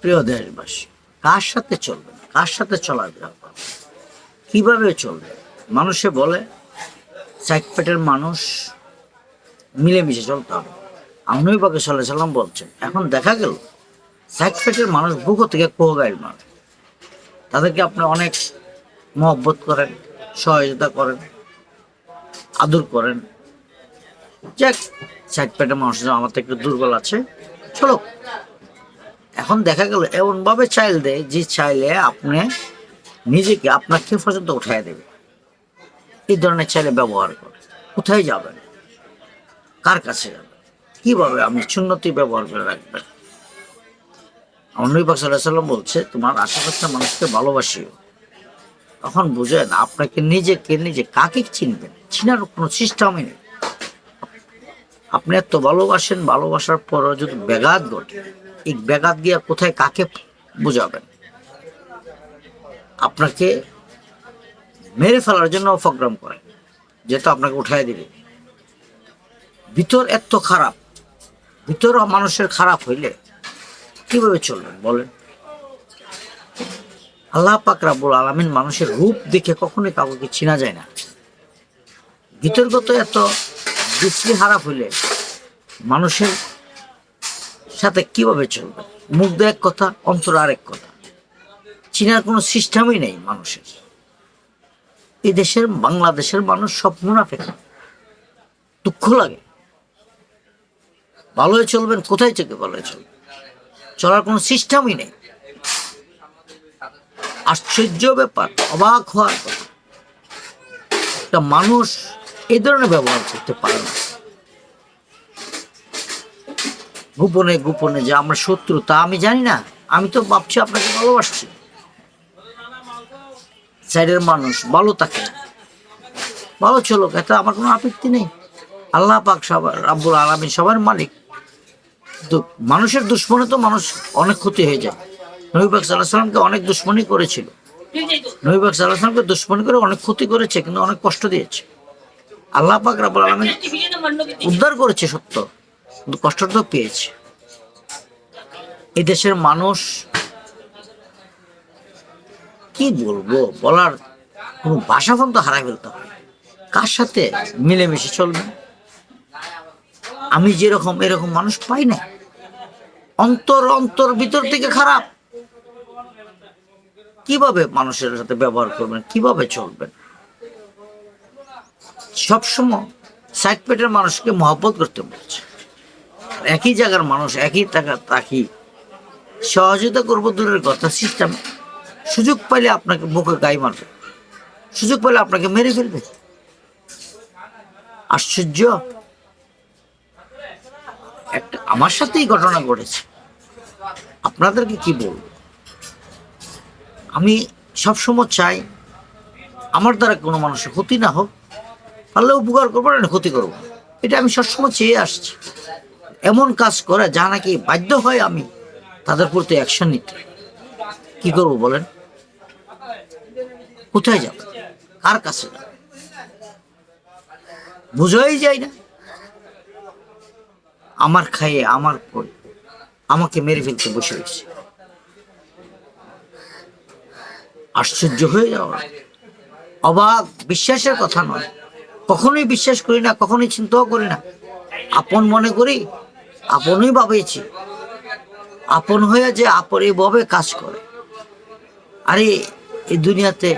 প্রিয় দেশবাসী, কার সাথে চলবে কার সাথে চলাফেরা করবে কীভাবে চলবে? মানুষে বলে চাক পেটের মানুষ মিলেমিশে চলতে হবে। আমনুই বাকে সাল্লাম বলছেন, এখন দেখা গেল চাক মানুষ বুকো থেকে কোহ গাইল মারে। তাদেরকে আপনি অনেক মহব্বত করেন, সহযোগিতা করেন, আদর করেন। যাক সাইড পেটের মানুষ আমার থেকে একটু দুর্বল আছে চলো এখন দেখা গেল, এমনভাবে চাইল দেয় যে চাইলে আপনি নিজেকে আপনাকে পর্যন্ত উঠাই দেবে। এই ধরনের চাইলে ব্যবহার করে। কোথায় যাবেন? কার কাছে যাবেন? কীভাবে আপনি সুন্নতি ব্যবহার করে রাখবেন? আমার নবী বলছে, তোমার আশেপাশের মানুষকে ভালোবাসিও। তখন বুঝেন, আপনাকে নিজেকে, নিজে কাকে চিনবেন? চিনার কোনো সিস্টেমই নেই। আপনি এত ভালোবাসেন, ভালোবাসার পরও যদি ব্যাঘাত ঘটে এই ব্যাঘাত গিয়া কোথায় কাকে বোঝাবেন? আপনাকে মেরে ফেলার জন্য প্রোগ্রাম করেন, যেহেতু আপনাকে উঠাই দিবে। ভিতর এত খারাপ, ভিতর মানুষের খারাপ হইলে কীভাবে চলবেন বলেন? আল্লাহ পাক রাব্বুল আলামিন মানুষের রূপ দেখে কখনোই কাউকে চিনা যায় না। ভিতরগত এত দৃষ্টি খারাপ হইলে মানুষের সাথে কীভাবে চলবে? মুখ এক কথা, অন্তর আরেক কথা। চিনার কোনো সিস্টেমই নেই মানুষের। এই দেশের, বাংলাদেশের মানুষ সব মুনাফেক। দুঃখ লাগে। ভালোই চলবেন, কোথায় থেকে ভালোই চলবেন? চলার কোনো সিস্টেমই নেই। আশ্চর্য ব্যাপার, অবাক হওয়ার কথা। একটা মানুষ এই ধরনের ব্যবহার করতে পারে না। গোপনে গোপনে যে আমরা শত্রু, তা আমি জানি না। আমি তো ভাবছি আপনাকে ভালোবাসছি। সাইডের মানুষ, ভালো থাকে। ভালো চলো এতে আমার কোনো আপত্তি নেই। আল্লাহ পাক সবার আব্বুল আলমী সবার মালিক। তো মানুষের দুশ্মনে তো মানুষ অনেক ক্ষতি হয়ে যায়। নবীবাগ সাল্লাহ সাল্লামকে অনেক দুশ্মনী করেছিল। নবীবাগ সাল্লাহ সাল্লামকে দুশ্মনী করে অনেক ক্ষতি করেছে, কিন্তু অনেক কষ্ট দিয়েছে। আল্লাহ পাক রাব্বুল আলমী উদ্ধার করেছে সত্য। কষ্ট তো পেয়েছে। এই দেশের মানুষ কি বলব? বলার কোনো ভাষা পর্যন্ত হারাই ফেলতে হবে। কার সাথে মিলেমিশে চলবে? আমি যেরকম এরকম মানুষ পাই না অন্তর অন্তর ভিতর থেকে খারাপ। কীভাবে মানুষের সাথে ব্যবহার করবেন? কীভাবে চলবেন? সবসময় সাইড পেটের মানুষকে মহব্বত করতে বলছে। একই জায়গার মানুষ, একই টাকা, তাকি। সহযোগিতা করব দূরের কথা সিস্টেম সুযোগ পাইলে আপনাকে বুকে গাই মারবে। সুযোগ পেলে আপনাকে মেরে ফেলবে। আশ্চর্য। একটা, আমার সাথেই ঘটনা ঘটেছে। আপনাদেরকে কি বলব? আমি সবসময় চাই, আমার দ্বারা কোনো মানুষের ক্ষতি না হোক। পারলে উপকার করব, না ক্ষতি করব এটা আমি সবসময় চেয়ে আসছি। এমন কাজ করে যা নাকি বাধ্য হয় আমি তাদের প্রতি অ্যাকশন নিতে। কি করব বলেন? কোথায় যাব? কার কাছে যাব? বুঝাই যায় না। আমার খাইয়ে আমার পরে আমাকে মেরে ফেলতে বসে রয়েছে। আশ্চর্য হয়ে যাওয়া। অবাক বিশ্বাসের কথা নয়। কখনোই বিশ্বাস করি না, কখনোই চিন্তাও করি না। আপন মনে করি আপনই ভাবেছি আপন হয়ে যে আপন এইভাবে কাজ করে। আরে এই দুনিয়াতে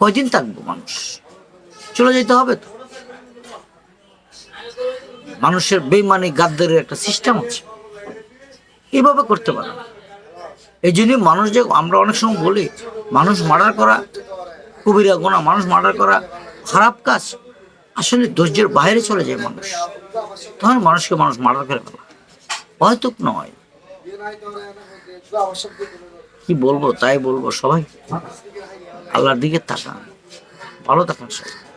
কয়দিন থাকব মানুষ? চলে যেতে হবে তো। মানুষের বেইমানি গাদ্দারের একটা সিস্টেম আছে। এইভাবে করতে পারে এই জন্য মানুষ যে, আমরা অনেক সময় বলি, মানুষ মার্ডার করা, কবিরা গোনা মানুষ মার্ডার করা খারাপ কাজ। আসলে ধৈর্যের বাইরে চলে যায় মানুষ। তখন মানুষকে মানুষ মার্ডার করে ফেলা। হয়তো নয়। কি বলব তাই বলব সবাই আল্লাহর দিকে তাকান ভালো তাকান সবাই।